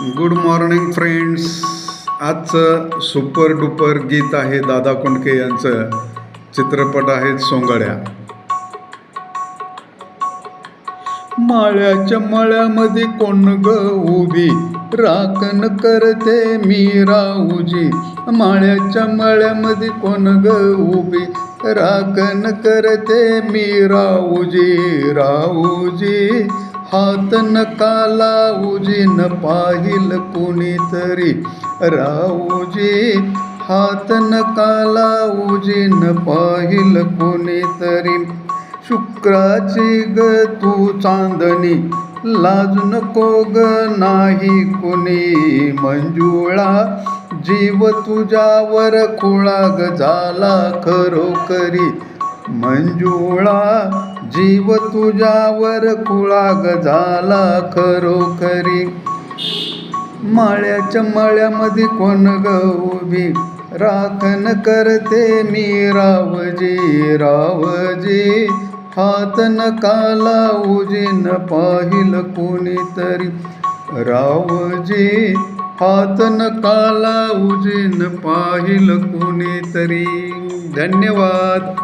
Good morning friends आजचं super duper गीत आहे दादा कुंडके यांचं. चित्रपट आहेत सोंगड्या. माळ्याच्या मळ्यामध्ये कोण ग उभी? राखण करते मी राऊजी. माळ्याच्या मळ्यामध्ये कोण ग उभी? राखण करते मी राऊजी राऊजी. हात काला उजे न पाहिल कोणीतरी. राऊजी हात काला उजे न पाहिल कोणीतरी. शुक्राची ग तू चांदणी लाज नको ग नाही कुणी. मंजुळा जीव तुझ्यावर खुळा ग झाला खरोखरी. मंजुळा जीव तुझ्यावर कुळाग झाला खरोखरी. माळ्याच्या मळ्यामध्ये कोण ग उभी? राखण करते मी रावजी रावजी. हात काला लाऊजी न पाहिल कोणीतरी. रावजी हात काला लाऊजी न पाहिल कोणीतरी. धन्यवाद.